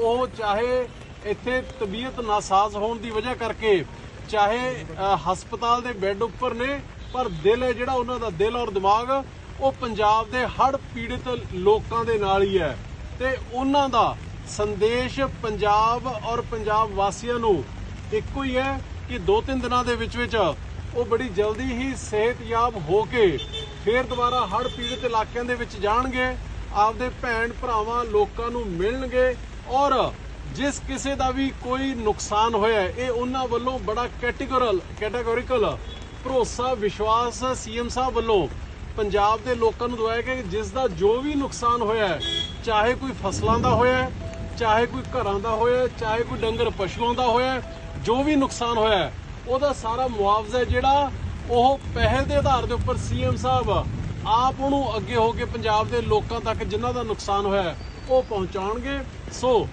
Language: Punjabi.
ਉਹ ਚਾਹੇ ਇੱਥੇ ਤਬੀਅਤ ਨਾਸਾਜ਼ ਹੋਣ ਦੀ ਵਜ੍ਹਾ ਕਰਕੇ ਚਾਹੇ ਹਸਪਤਾਲ ਦੇ ਬੈੱਡ ਉੱਪਰ ਨੇ, ਪਰ ਦਿਲ ਹੈ ਜਿਹੜਾ ਉਹਨਾਂ ਦਾ ਦਿਲ ਔਰ ਦਿਮਾਗ, ਉਹ ਪੰਜਾਬ ਦੇ ਹੜ੍ਹ ਪੀੜਿਤ ਲੋਕਾਂ ਦੇ ਨਾਲ ਹੀ ਹੈ। ਤੇ ਉਹਨਾਂ ਦਾ ਸੰਦੇਸ਼ ਪੰਜਾਬ ਔਰ ਪੰਜਾਬ ਵਾਸੀਆਂ ਨੂੰ ਇੱਕੋ ਹੀ ਹੈ ਕਿ ਦੋ ਤਿੰਨ ਦਿਨਾਂ ਦੇ ਵਿੱਚ ਵਿੱਚ ਉਹ ਬੜੀ ਜਲਦੀ ਹੀ ਸਿਹਤਯਾਬ ਹੋ ਕੇ ਫੇਰ ਦੁਬਾਰਾ ਹੜ੍ਹ ਪੀੜਤ ਇਲਾਕਿਆਂ ਦੇ ਵਿੱਚ ਜਾਣਗੇ, ਆਪਦੇ ਭੈਣ ਭਰਾਵਾਂ ਲੋਕਾਂ ਨੂੰ ਮਿਲਣਗੇ ਔਰ ਜਿਸ ਕਿਸੇ ਦਾ ਵੀ ਕੋਈ ਨੁਕਸਾਨ ਹੋਇਆ ਇਹ ਉਹਨਾਂ ਵੱਲੋਂ ਬੜਾ ਕੈਟੇਗੋਰਲ ਕੈਟਾਗੋਰੀਕਲ ਭਰੋਸਾ, ਵਿਸ਼ਵਾਸ ਸੀਐਮ ਸਾਹਿਬ ਵੱਲੋਂ ਪੰਜਾਬ ਦੇ ਲੋਕਾਂ ਨੂੰ ਦਵਾਇਆ ਕਿ ਜਿਸ ਦਾ ਜੋ ਵੀ ਨੁਕਸਾਨ ਹੋਇਆ ਚਾਹੇ ਕੋਈ ਫਸਲਾਂ ਦਾ ਹੋਇਆ ਚਾਹੇ ਕੋਈ ਘਰਾਂ ਦਾ ਹੋਇਆ ਚਾਹੇ ਕੋਈ ਡੰਗਰ ਪਸ਼ੂਆਂ ਦਾ ਹੋਇਆ ਜੋ ਵੀ ਨੁਕਸਾਨ ਹੋਇਆ ਉਹਦਾ ਸਾਰਾ ਮੁਆਵਜ਼ਾ ਜਿਹੜਾ ਉਹ ਪਹਿਲ ਦੇ ਆਧਾਰ ਦੇ ਉੱਪਰ ਸੀਐਮ ਸਾਹਿਬ ਆਪ ਉਹਨੂੰ ਅੱਗੇ ਹੋ ਕੇ ਪੰਜਾਬ ਦੇ ਲੋਕਾਂ ਤੱਕ ਜਿਨ੍ਹਾਂ ਦਾ ਨੁਕਸਾਨ ਹੋਇਆ ਉਹ ਪਹੁੰਚਾਉਣਗੇ। ਸੋ